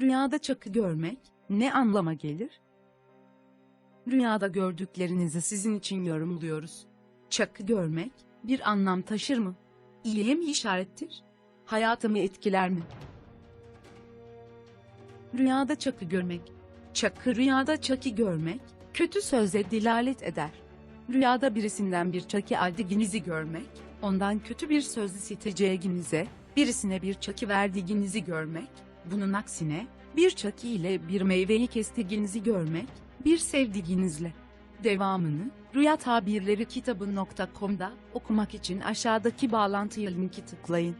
Rüyada çakı görmek ne anlama gelir? Rüyada gördüklerinizi sizin için yorumluyoruz. Çakı görmek bir anlam taşır mı? İyiye mi işarettir? Hayatımı etkiler mi? Rüyada çakı görmek. Çakı rüyada çakı görmek kötü söze dilalet eder. Rüyada birisinden bir çaki aldığınızı görmek, ondan kötü bir söz isteyeceğinize, birisine bir çaki verdiğinizi görmek, bunun aksine bir çaki ile bir meyveyi kestiğinizi görmek, bir sevdiğinizle. Devamını Rüya Tabirleri kitabı.com'da okumak için aşağıdaki bağlantıya linki tıklayın.